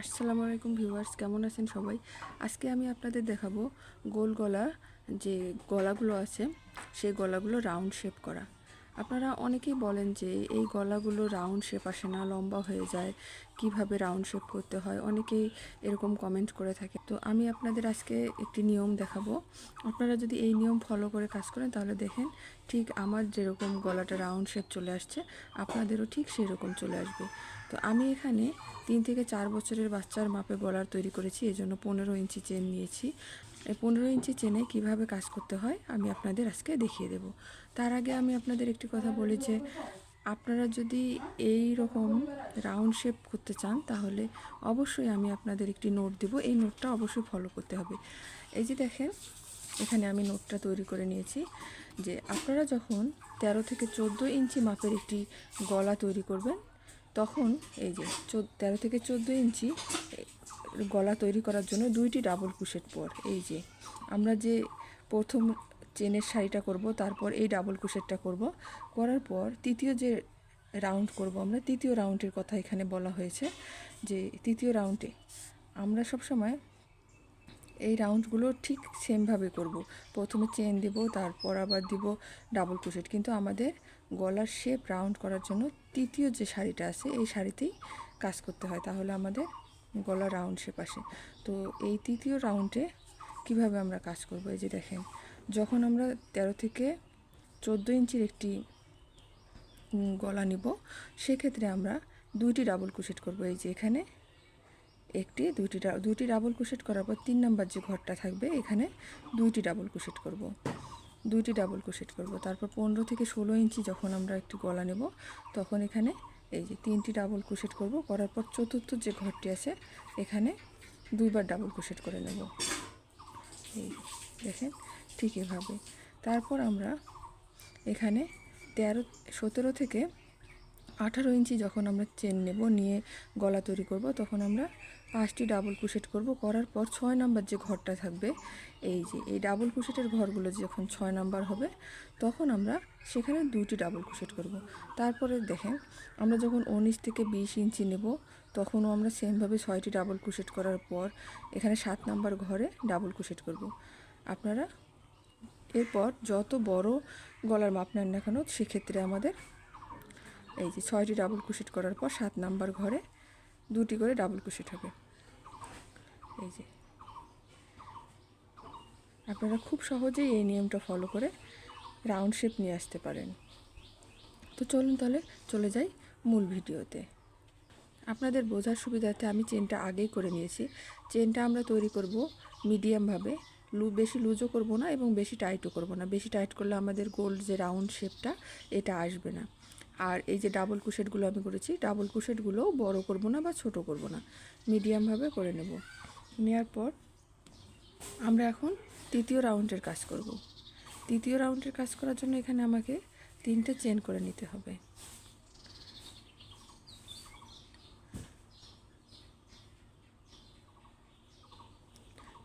আসসালামু আলাইকুম ভিউয়ার্স, কেমন আছেন সবাই? আজকে আমি আপনাদের দেখাবো গোল গলা যে গলাগুলো আছে, সেই গলাগুলো রাউন্ড শেপ করা। আপনারা অনেকেই বলেন যে এই গলাগুলো রাউন্ড শেপ আসে না, লম্বা হয়ে যায়, কীভাবে রাউন্ড শেপ করতে হয়? অনেকেই এরকম কমেন্ট করে থাকে। তো আমি আপনাদের আজকে একটি নিয়ম দেখাবো। আপনারা যদি এই নিয়ম ফলো করে কাজ করেন, তাহলে দেখেন ঠিক আমার যেরকম গলাটা রাউন্ড শেপ চলে আসছে, আপনাদেরও ঠিক সেই রকম চলে আসবে। তো আমি এখানে তিন থেকে চার বছরের বাচ্চার মাপে গলার তৈরি করেছি এই জন্য পনেরো ইঞ্চি চেন নিয়েছি। এই পনেরো ইঞ্চি চেনে কীভাবে কাজ করতে হয় আমি আপনাদের আজকে দেখিয়ে দেব। তার আগে আমি আপনাদের একটি কথা বলি যে, আপনারা যদি এই রকম রাউন্ড শেপ করতে চান, তাহলে অবশ্যই আমি আপনাদের একটি নোট দেব। এই নোটটা অবশ্যই ফলো করতে হবে। এই যে দেখেন, এখানে আমি নোটটা তৈরি করে নিয়েছি যে, আপনারা যখন তেরো থেকে চোদ্দ ইঞ্চি মাপের একটি গলা তৈরি করবেন, তখন এই যে তেরো থেকে চোদ্দ ইঞ্চি গলা তৈরি করার জন্য দুইটি ডাবল কুশেট পর। এই যে, আমরা যে প্রথম চেনের শাড়িটা করব, তারপর এই ডাবল কুশেটটা করব। করার পর তৃতীয় যে রাউন্ড করব আমরা, তৃতীয় রাউন্ডের কথা এখানে বলা হয়েছে যে, তৃতীয় রাউন্ডে আমরা সব সময় এই রাউন্ডগুলো ঠিক সেমভাবে করব। প্রথমে চেন দেব, তারপর আবার দিব ডাবল কুশেট কিন্তু আমাদের গলার শেপ রাউন্ড করার জন্য তৃতীয় যে শাড়িটা আছে, এই শাড়িতেই কাজ করতে হয়। তাহলে আমাদের গলা রাউন্ড শেপ আসে তো এই তৃতীয় রাউন্ডে কীভাবে আমরা কাজ করব? এই যে দেখেন, যখন আমরা তেরো থেকে চোদ্দ ইঞ্চির একটি গলা নিব, সেক্ষেত্রে আমরা দুইটি ডাবল কুশেট করব। এই যে এখানে একটি, দুইটি দুইটি ডাবল কুশেট করার পর তিন নাম্বার যে ঘরটা থাকবে, এখানে দুইটি ডাবল কুশেট করব। দুইটি ডাবল কুশেট করব। তারপর পনেরো থেকে ষোলো ইঞ্চি যখন আমরা একটি গলা নেব, তখন এখানে এই যে তিনটি ডাবল ক্রোশেট করব, করার পর চতুর্থ যে ঘরটি আছে, এখানে দুইবার ডাবল ক্রোশেট করে নেব। এই দেখেন, ঠিক এভাবে। তারপর আমরা এখানে তেরো, সতেরো থেকে আঠারো ইঞ্চি যখন আমরা চেন নেব, নিয়ে গলা তৈরি করব, তখন আমরা পাঁচটি ডাবল কুশেট করব, করার পর ছয় নাম্বার যে ঘরটা থাকবে, এই যে, এই ডাবল কুশেটের ঘরগুলো যখন ছয় নাম্বার হবে, তখন আমরা সেখানে দুটি ডাবল কুশেট করব। তারপরে দেখেন, আমরা যখন উনিশ থেকে বিশ ইঞ্চি নেব, তখনও আমরা সেমভাবে ছয়টি ডাবল কুশেট করার পর এখানে সাত নাম্বার ঘরে ডাবল কুশেট করব। আপনারা এরপর যত বড় গলার মাপ নেন না কেন, সেক্ষেত্রে আমাদের এই যে ছয়টি ডাবল কুশেট করার পর সাত নাম্বার ঘরে দুটি করে ডাবল কুশেট হবে। এই যে। আপনারা খুব সহজেই এই নিয়মটা ফলো করে রাউন্ড শেপ নিয়ে আসতে পারেন। তো চলুন তাহলে চলে যাই মূল ভিডিওতে। আপনাদের বোঝার সুবিধার্থে আমি চেনটা আগেই করে নিয়েছি। চেনটা আমরা তৈরি করব মিডিয়ামভাবে লু বেশি লুজও করব না এবং বেশি টাইটও করব না। বেশি টাইট করলে আমাদের গোল্ড যে রাউন্ড শেপটা এটা আসবে না। আর এই যে ডাবল কুশেটগুলো আমি করেছি ডাবল কুশেটগুলোও বড় করব না বা ছোট করব না। মিডিয়ামভাবে করে নেব। নেওয়ার পর আমরা এখন তৃতীয় রাউন্ডের কাজ করব। তৃতীয় রাউন্ডের কাজ করার জন্য এখানে আমাকে তিনটে চেন করে নিতে হবে।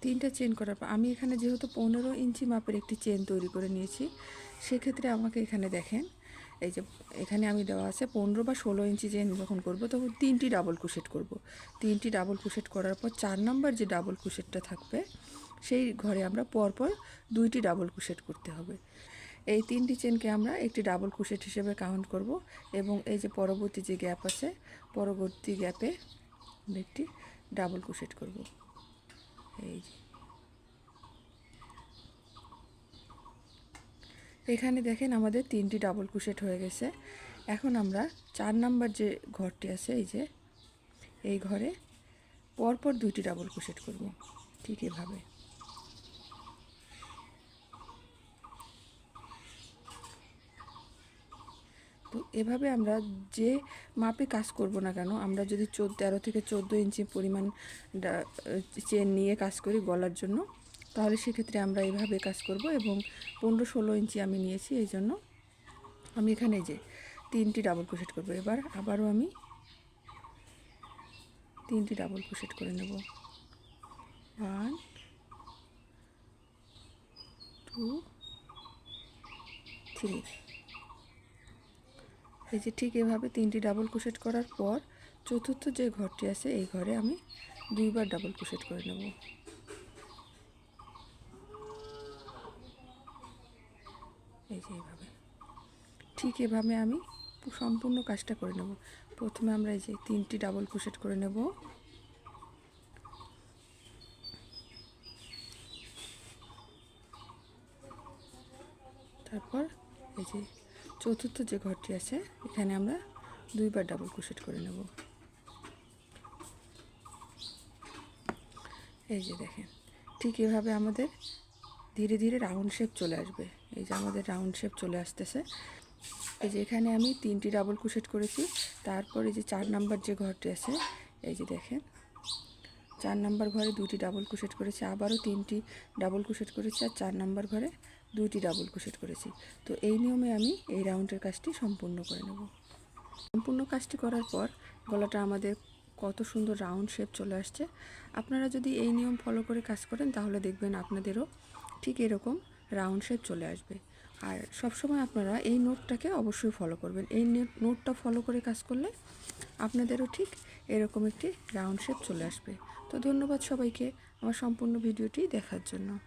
তিনটা চেন করার পর আমি এখানে যেহেতু পনেরো ইঞ্চি মাপের একটি চেন তৈরি করে নিয়েছি, সেক্ষেত্রে আমাকে এখানে দেখেন এই যে এখানে আমি দেওয়া আছে পনেরো বা ষোলো ইঞ্চি চেন যখন করব তখন তিনটি ডাবল কুশেট করব। তিনটি ডাবল কুশেট করার পর চার নাম্বার যে ডাবল কুশেটটা থাকবে, সেই ঘরে আমরা পরপর দুইটি ডাবল কুশেট করতে হবে। এই তিনটি চেনকে আমরা একটি ডাবল কুশেট হিসেবে কাউন্ট করব এবং এই যে পরবর্তী যে গ্যাপ আছে, পরবর্তী গ্যাপে একটি ডাবল কুশেট করব। এই যে এখানে দেখেন আমাদের তিনটি ডাবল কুশেট হয়ে গেছে। এখন আমরা চার নাম্বার যে ঘরটি আছে, এই যে, এই ঘরে পরপর দুইটি ডাবল কুশেট করব, ঠিক এভাবে। তো এভাবে আমরা যে মাপে কাজ করব না কেন, আমরা যদি চোদ্দ, তেরো থেকে চোদ্দ ইঞ্চি পরিমাণ চেন নিয়ে কাজ করি গলার জন্য তাহলে সেক্ষেত্রে আমরা এইভাবে কাজ করব এবং পনেরো ষোলো ইঞ্চি আমি নিয়েছি, এই জন্য আমি এখানে যে তিনটি ডাবল ক্রোশেট করব। এবার আবারও আমি তিনটি ডাবল ক্রোশেট করে নেব। One, two, three. এই যে ঠিক এভাবে তিনটি ডাবল ক্রোশেট করার পর চতুর্থ যে ঘরটি আছে, এই ঘরে আমি দুইবার ডাবল ক্রোশেট করে নেব। এই যে এইভাবে। ঠিক এভাবে আমি সম্পূর্ণ কাজটা করে নেব। প্রথমে আমরা এই যে তিনটি ডাবল ক্রোশেট করে নেব। তারপর এই যে চতুর্থ যে ঘরটি আছে, এখানে আমরা দুইবার ডাবল ক্রোশেট করে নেব। এই যে দেখেন, ঠিক এভাবে আমাদের ধীরে ধীরে রাউন্ড শেপ চলে আসবে। এই যে আমাদের রাউন্ড শেপ চলে আসতেছে। এই যে এখানে আমি তিনটি ডাবল কুশেট করেছি। তারপর এই যে চার নাম্বার যে ঘরটি আছে, এই যে দেখেন। চার নাম্বার ঘরে দুটি ডাবল কুশেট করেছি, আবারও তিনটি ডাবল কুশেট করেছি আর চার নাম্বার ঘরে দুইটি ডাবল কুশেট করেছি। তো এই নিয়মে আমি এই রাউন্ডের কাজটি সম্পূর্ণ করে নেব। সম্পূর্ণ কাজটি করার পর গলাটা আমাদের কত সুন্দর রাউন্ড শেপ চলে আসছে। আপনারা যদি এই নিয়ম ফলো করে কাজ করেন, তাহলে দেখবেন আপনাদেরও ঠিক এরকম রাউন্ড শেপ চলে আসবে। আর সবসময় আপনারা এই নোটটাকে অবশ্যই ফলো করবেন। এই নোটটা ফলো করে কাজ করলে আপনাদেরও ঠিক এরকম একটি রাউন্ড শেপ চলে আসবে। তো ধন্যবাদ সবাইকে। আমার সম্পূর্ণ ভিডিওটি দেখার জন্য।